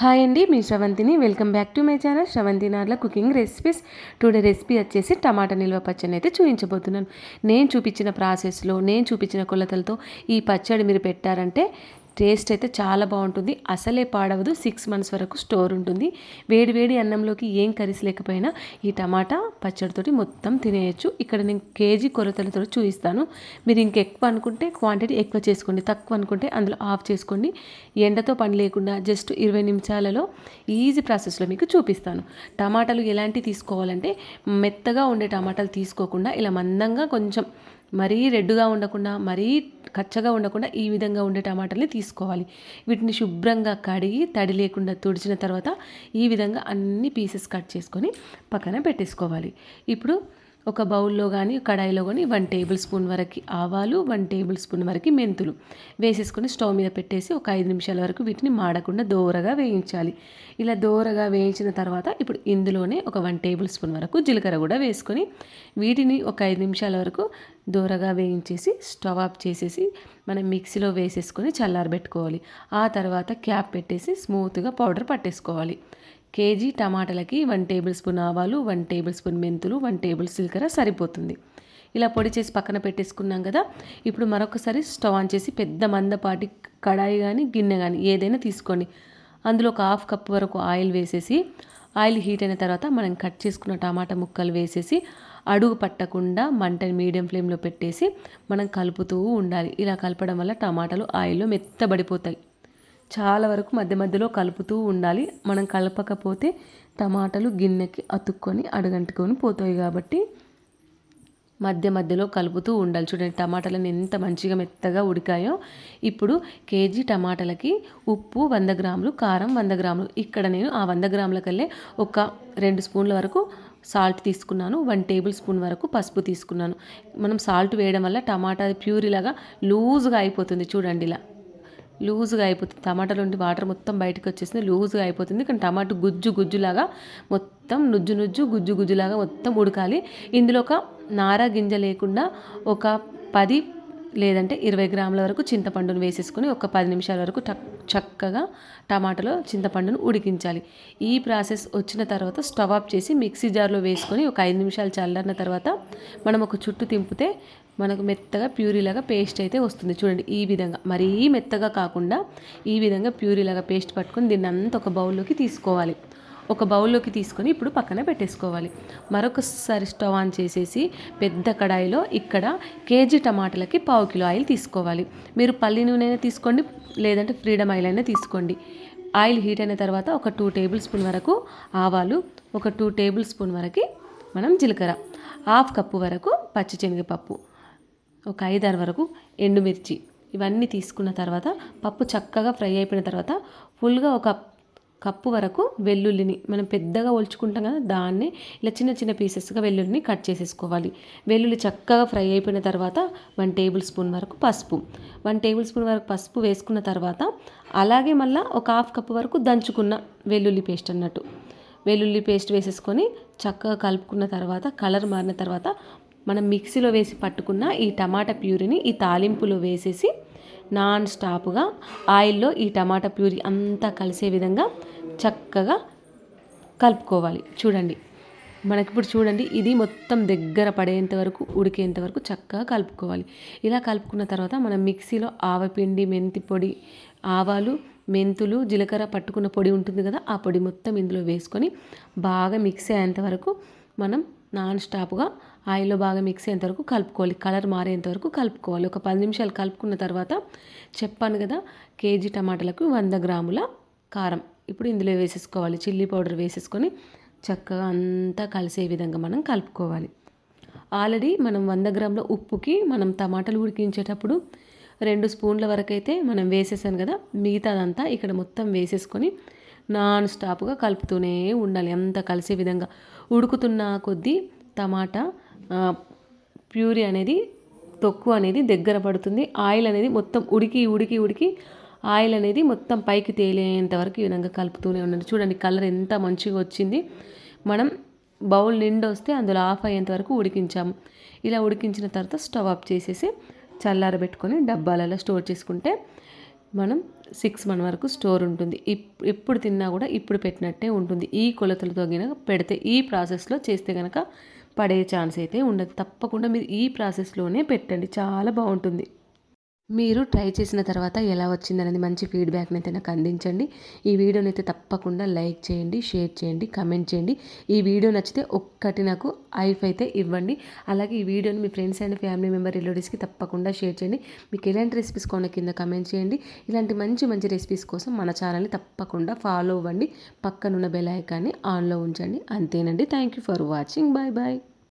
Hi అండి మీ శ్రవంతిని. Welcome back to my channel. Sravanthi Narla cooking recipes. Today recipe వచ్చేసి టమాటా నిల్వ పచ్చడిని అయితే చూపించబోతున్నాను. నేను చూపించిన ప్రాసెస్లో నేను చూపించిన కొలతలతో ఈ పచ్చడి మీరు పెట్టారంటే టేస్ట్ అయితే చాలా బాగుంటుంది. అసలే పాడవదు. సిక్స్ మంత్స్ వరకు స్టోర్ ఉంటుంది. వేడి వేడి అన్నంలోకి ఏం కరిసి లేకపోయినా ఈ టమాటా పచ్చడితోటి మొత్తం తినేయచ్చు. ఇక్కడ నేను కేజీ కొరతలతో చూపిస్తాను. మీరు ఇంకెక్కువ అనుకుంటే క్వాంటిటీ ఎక్కువ చేసుకోండి. తక్కువ అనుకుంటే అందులో ఆఫ్ చేసుకోండి. ఎండతో పని లేకుండా జస్ట్ ఇరవై నిమిషాలలో ఈజీ ప్రాసెస్లో మీకు చూపిస్తాను. టమాటాలు ఎలాంటివి తీసుకోవాలంటే మెత్తగా ఉండే టమాటాలు తీసుకోకుండా ఇలా మందంగా కొంచెం మరీ రెడ్డుగా ఉండకుండా మరీ కచ్చగా ఉండకుండా ఈ విధంగా ఉండే టమాటాలని తీసుకోవాలి. వీటిని శుభ్రంగా కడిగి తడి లేకుండా తుడిచిన తర్వాత ఈ విధంగా అన్ని పీసెస్ కట్ చేసుకొని పక్కన పెట్టేసుకోవాలి. ఇప్పుడు ఒక బౌల్లో కానీ కడాయిలో కానీ వన్ టేబుల్ స్పూన్ వరకు ఆవాలు వన్ టేబుల్ స్పూన్ వరకు మెంతులు వేసేసుకొని స్టవ్ మీద పెట్టేసి ఒక ఐదు నిమిషాల వరకు వీటిని మాడకుండా దోరగా వేయించాలి. ఇలా దోరగా వేయించిన తర్వాత ఇప్పుడు ఇందులోనే ఒక వన్ టేబుల్ స్పూన్ వరకు జీలకర్ర కూడా వేసుకొని వీటిని ఒక ఐదు నిమిషాల వరకు దోరగా వేయించేసి స్టవ్ ఆఫ్ చేసేసి మనం మిక్సీలో వేసేసుకొని చల్లారబెట్టుకోవాలి. ఆ తర్వాత క్యాప్ పెట్టేసి స్మూత్గా పౌడర్ పట్టేసుకోవాలి. కేజీ టమాటాలకి వన్ టేబుల్ స్పూన్ ఆవాలు వన్ టేబుల్ స్పూన్ మెంతులు వన్ టేబుల్ జీలకర్ర సరిపోతుంది. ఇలా పొడి చేసి పక్కన పెట్టేసుకున్నాం కదా ఇప్పుడు మరొకసారి స్టవ్ ఆన్ చేసి పెద్ద మందపాటి కడాయి కానీ గిన్నె కానీ ఏదైనా తీసుకోండి. అందులో ఒక హాఫ్ కప్ వరకు ఆయిల్ వేసేసి ఆయిల్ హీట్ అయిన తర్వాత మనం కట్ చేసుకున్న టమాటా ముక్కలు వేసేసి అడుగు పట్టకుండా మంటని మీడియం ఫ్లేమ్లో పెట్టేసి మనం కలుపుతూ ఉండాలి. ఇలా కలపడం వల్ల టమాటాలు ఆయిల్లో మెత్తబడిపోతాయి. చాలా వరకు మధ్య మధ్యలో కలుపుతూ ఉండాలి. మనం కలపకపోతే టమాటాలు గిన్నెకి అతుక్కొని అడగంటుకొని పోతాయి కాబట్టి మధ్య మధ్యలో కలుపుతూ ఉండాలి. చూడండి టమాటాలను ఎంత మంచిగా మెత్తగా ఉడికాయో. ఇప్పుడు కేజీ టమాటాలకి ఉప్పు వంద గ్రాములు కారం వంద గ్రాములు. ఇక్కడ నేను ఆ వంద గ్రాముల కల్లే ఒక రెండు స్పూన్ల వరకు సాల్ట్ తీసుకున్నాను. వన్ టేబుల్ స్పూన్ వరకు పసుపు తీసుకున్నాను. మనం సాల్ట్ వేయడం వల్ల టమాటా ప్యూరీలాగా లూజ్గా అయిపోతుంది. చూడండి ఇలా. లూజ్గా అయిపోతుంది. టమాటాలు ఉండి వాటర్ మొత్తం బయటకు వచ్చేసింది లూజ్గా అయిపోతుంది. కానీ టమాటో గుజ్జు గుజ్జులాగా మొత్తం నుజ్జు నుజ్జు గుజ్జు గుజ్జులాగా మొత్తం ఉడకాలి. ఇందులో ఒక నార గింజ లేకుండా ఒక పది లేదంటే ఇరవై గ్రాముల వరకు చింతపండును వేసేసుకొని ఒక పది నిమిషాల వరకు చక్కగా టమాటాలో చింతపండును ఉడికించాలి. ఈ ప్రాసెస్ వచ్చిన తర్వాత స్టవ్ ఆఫ్ చేసి మిక్సీ జార్లో వేసుకొని ఒక ఐదు నిమిషాలు చల్లారిన తర్వాత మనం ఒక చుట్టు తింపితే మనకు మెత్తగా ప్యూరీలాగా పేస్ట్ అయితే వస్తుంది. చూడండి ఈ విధంగా. మరీ మెత్తగా కాకుండా ఈ విధంగా ప్యూరీలాగా పేస్ట్ పట్టుకొని దీన్ని అంతా ఒక బౌల్లోకి తీసుకోవాలి. ఒక బౌల్లోకి తీసుకొని ఇప్పుడు పక్కన పెట్టేసుకోవాలి. మరొకసారి స్టవ్ ఆన్ చేసేసి పెద్ద కడాయిలో ఇక్కడ కేజీ టమాటాలకి పావు కిలో ఆయిల్ తీసుకోవాలి. మీరు పల్లి నూనె తీసుకోండి లేదంటే ఫ్రీడమ్ ఆయిల్ అయినా తీసుకోండి. ఆయిల్ హీట్ అయిన తర్వాత ఒక టూ టేబుల్ స్పూన్ వరకు ఆవాలు ఒక టూ టేబుల్ స్పూన్ వరకు మనం జీలకర్ర హాఫ్ కప్పు వరకు పచ్చి శనగపప్పు ఒక ఐదారు వరకు ఎండుమిర్చి. ఇవన్నీ తీసుకున్న తర్వాత పప్పు చక్కగా ఫ్రై అయిపోయిన తర్వాత ఫుల్గా ఒక కప్పు వరకు వెల్లుల్లిని మనం పెద్దగా ఒలుచుకుంటాం కదా దాన్ని ఇలా చిన్న చిన్న పీసెస్గా వెల్లుల్లిని కట్ చేసేసుకోవాలి. వెల్లుల్లి చక్కగా ఫ్రై అయిపోయిన తర్వాత వన్ టేబుల్ స్పూన్ వరకు పసుపు. వన్ టేబుల్ స్పూన్ వరకు పసుపు వేసుకున్న తర్వాత అలాగే మళ్ళీ ఒక హాఫ్ కప్పు వరకు దంచుకున్న వెల్లుల్లి పేస్ట్ అన్నట్టు. వెల్లుల్లి పేస్ట్ వేసేసుకొని చక్కగా కలుపుకున్న తర్వాత కలర్ మారిన తర్వాత మనం మిక్సీలో వేసి పట్టుకున్న ఈ టమాటా ప్యూరిని ఈ తాలింపులో వేసేసి నాన్ స్టాప్గా ఆయిల్లో ఈ టమాటా ప్యూరీ అంతా కలిసే విధంగా చక్కగా కలుపుకోవాలి. చూడండి. మనకి ఇప్పుడు చూడండి ఇది మొత్తం దగ్గర పడేంత వరకు ఉడికేంత వరకు చక్కగా కలుపుకోవాలి. ఇలా కలుపుకున్న తర్వాత మనం మిక్సీలో ఆవపిండి మెంతి పొడి ఆవాలు మెంతులు జీలకర్ర పట్టుకున్న పొడి ఉంటుంది కదా ఆ పొడి మొత్తం ఇందులో వేసుకొని బాగా మిక్స్ అయ్యేంత వరకు మనం నాన్ స్టాప్గా ఆయిల్లో బాగా మిక్స్ అయ్యేంత వరకు కలుపుకోవాలి. కలర్ మారేంత వరకు కలుపుకోవాలి. ఒక పది నిమిషాలు కలుపుకున్న తర్వాత చెప్పాను కదా కేజీ టమాటాలకు వంద గ్రాముల కారం. ఇప్పుడు ఇందులో వేసేసుకోవాలి. చిల్లీ పౌడర్ వేసేసుకొని చక్కగా అంతా కలిసే విధంగా మనం కలుపుకోవాలి. ఆల్రెడీ మనం వంద గ్రాముల ఉప్పుకి మనం టమాటాలు ఉడికించేటప్పుడు రెండు స్పూన్ల వరకు అయితే మనం వేసేసాను కదా మిగతాదంతా ఇక్కడ మొత్తం వేసేసుకొని నాన్ స్టాప్గా కలుపుతూనే ఉండాలి. అంత కలిసే విధంగా ఉడుకుతున్న కొద్దీ టమాటా ప్యూరీ అనేది తొక్కు అనేది దగ్గర పడుతుంది. ఆయిల్ అనేది మొత్తం ఉడికి ఉడికి ఉడికి ఆయిల్ అనేది మొత్తం పైకి తేలేంత వరకు ఈ విధంగా కలుపుతూనే ఉండండి. చూడండి కలర్ ఎంత మంచిగా వచ్చింది. మనం బౌల్ నిండా వస్తే అందులో ఆఫ్ అయ్యేంత వరకు ఉడికించాము. ఇలా ఉడికించిన తర్వాత స్టవ్ ఆఫ్ చేసేసి చల్లారబెట్టుకొని డబ్బాలలో స్టోర్ చేసుకుంటే మనం సిక్స్ మంత్ వరకు స్టోర్ ఉంటుంది. ఇప్ ఎప్పుడు తిన్నా కూడా ఇప్పుడు పెట్టినట్టే ఉంటుంది. ఈ కొలతలతో కనుక పెడితే ఈ ప్రాసెస్లో చేస్తే కనుక పడే ఛాన్స్ అయితే ఉండదు. తప్పకుండా మీరు ఈ ప్రాసెస్లోనే పెట్టండి. చాలా బాగుంటుంది. మీరు ట్రై చేసిన తర్వాత ఎలా వచ్చిందనేది మంచి ఫీడ్బ్యాక్ని అయితే నాకు అందించండి. ఈ వీడియోని అయితే తప్పకుండా లైక్ చేయండి షేర్ చేయండి కమెంట్ చేయండి. ఈ వీడియో నచ్చితే ఒక్కటి నాకు ఐఫ్ అయితే ఇవ్వండి. అలాగే ఈ వీడియోని మీ ఫ్రెండ్స్ అండ్ ఫ్యామిలీ మెంబర్ రిలేటివ్స్కి తప్పకుండా షేర్ చేయండి. మీకు ఎలాంటి రెసిపీస్ కొన్న కింద కమెంట్ చేయండి. ఇలాంటి మంచి మంచి రెసిపీస్ కోసం మన ఛానల్ని తప్పకుండా ఫాలో అవ్వండి. పక్కనున్న బెల్ ఐకాన్ని ఆన్లో ఉంచండి. అంతేనండి. Thank you for watching bye bye